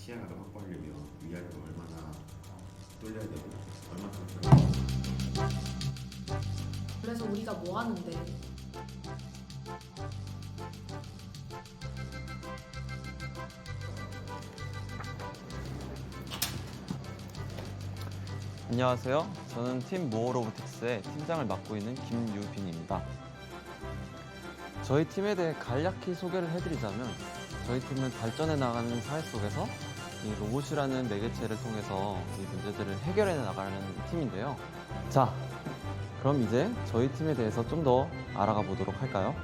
시야가 확보하려면 위아래가 얼마나 뚫려야 되고 얼마나 그래서 우리가 뭐 하는데 안녕하세요. 저는 팀 모어 로보틱스의 팀장을 맡고 있는 김유빈입니다. 저희 팀에 대해 간략히 소개를 해드리자면 저희 팀은 발전해 나가는 사회 속에서 이 로봇이라는 매개체를 통해서 이 문제들을 해결해 나가는 팀인데요. 자, 그럼 이제 저희 팀에 대해서 좀 더 알아가 보도록 할까요?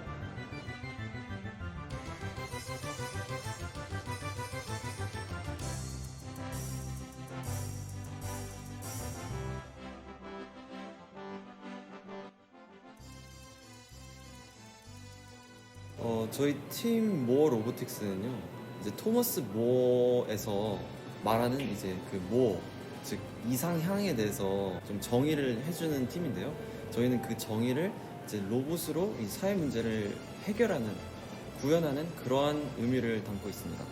어, 저희 팀 모어 로보틱스는요. 이제 토머스 모어에서 말하는 이제 그 모어, 즉 이상향에 대해서 좀 정의를 해주는 팀인데요. 저희는 그 정의를 이제 로봇으로 이 사회 문제를 해결하는, 구현하는 그러한 의미를 담고 있습니다.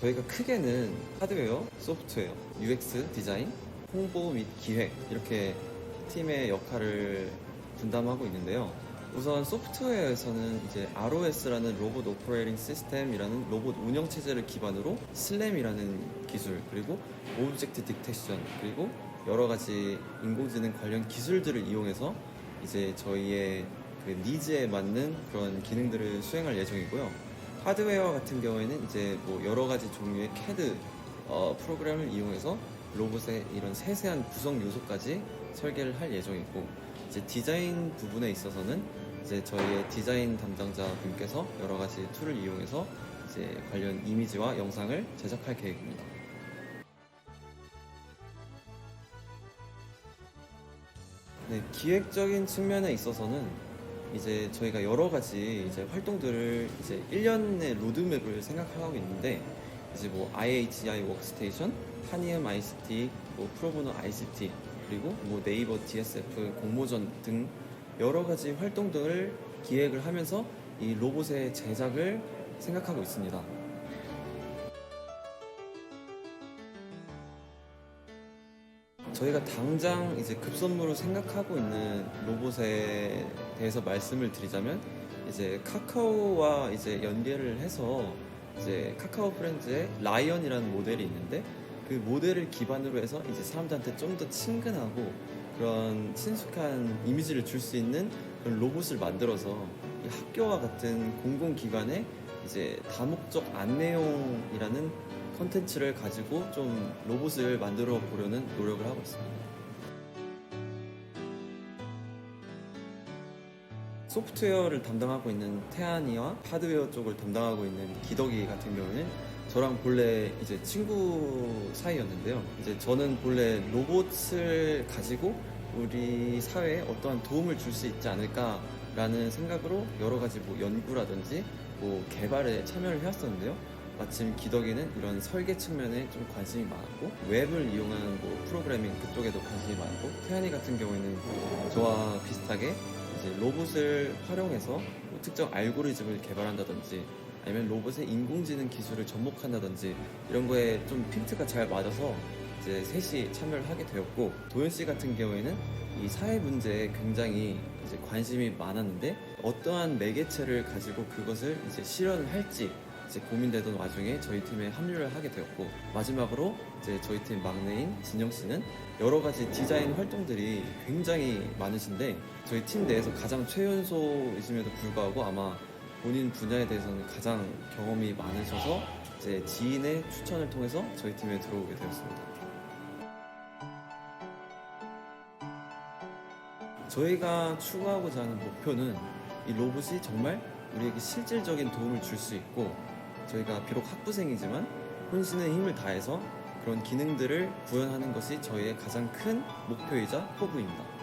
저희가 크게는 하드웨어, 소프트웨어, UX 디자인, 홍보 및 기획 이렇게 팀의 역할을 분담하고 있는데요. 우선 소프트웨어에서는 이제 ROS라는 로봇 오퍼레이팅 시스템이라는 로봇 운영 체제를 기반으로 슬램이라는 기술 그리고 오브젝트 딕테션 그리고 여러 가지 인공지능 관련 기술들을 이용해서 이제 저희의 그 니즈에 맞는 그런 기능들을 수행할 예정이고요. 하드웨어 같은 경우에는 이제 뭐 여러 가지 종류의 CAD 어, 프로그램을 이용해서 로봇의 이런 세세한 구성 요소까지 설계를 할 예정이고 이제 디자인 부분에 있어서는 이제 저희의 디자인 담당자 분께서 여러 가지 툴을 이용해서 이제 관련 이미지와 영상을 제작할 계획입니다. 네, 기획적인 측면에 있어서는 이제 저희가 여러 가지 이제 활동들을 이제 1년의 로드맵을 생각하고 있는데 이제 뭐 IHI 워크스테이션, 한이엠 ICT, 뭐 프로보노 ICT 그리고 뭐 네이버 DSF 공모전 등 여러 가지 활동들을 기획을 하면서 이 로봇의 제작을 생각하고 있습니다. 저희가 당장 이제 급선무로 생각하고 있는 로봇에 대해서 말씀을 드리자면 이제 카카오와 이제 연계를 해서 이제 카카오 프렌즈의 라이언이라는 모델이 있는데 그 모델을 기반으로 해서 이제 사람들한테 좀 더 친근하고 그런 친숙한 이미지를 줄 수 있는 그런 로봇을 만들어서 이 학교와 같은 공공기관에 이제 다목적 안내용이라는 컨텐츠를 가지고 좀 로봇을 만들어 보려는 노력을 하고 있습니다. 소프트웨어를 담당하고 있는 태안이와 하드웨어 쪽을 담당하고 있는 기덕이 같은 경우는 저랑 본래 이제 친구 사이였는데요. 이제 저는 본래 로봇을 가지고 우리 사회에 어떠한 도움을 줄 수 있지 않을까라는 생각으로 여러 가지 뭐 연구라든지 뭐 개발에 참여를 해왔었는데요. 마침 기덕이는 이런 설계 측면에 좀 관심이 많았고 웹을 이용한 뭐 프로그래밍 그쪽에도 관심이 많고 태안이 같은 경우에는 저와 비슷하게 이제 로봇을 활용해서 뭐 특정 알고리즘을 개발한다든지 아니면 로봇의 인공지능 기술을 접목한다든지 이런 거에 좀 핀트가 잘 맞아서 이제 셋이 참여를 하게 되었고 도현 씨 같은 경우에는 이 사회 문제에 굉장히 이제 관심이 많았는데 어떠한 매개체를 가지고 그것을 이제 실현을 할지 이제 고민되던 와중에 저희 팀에 합류를 하게 되었고 마지막으로 이제 저희 팀 막내인 진영 씨는 여러 가지 디자인 활동들이 굉장히 많으신데 저희 팀 내에서 가장 최연소이심에도 불구하고 아마 본인 분야에 대해서는 가장 경험이 많으셔서 이제 지인의 추천을 통해서 저희 팀에 들어오게 되었습니다. 저희가 추구하고자 하는 목표는 이 로봇이 정말 우리에게 실질적인 도움을 줄 수 있고 저희가 비록 학부생이지만 혼신의 힘을 다해서 그런 기능들을 구현하는 것이 저희의 가장 큰 목표이자 포부입니다.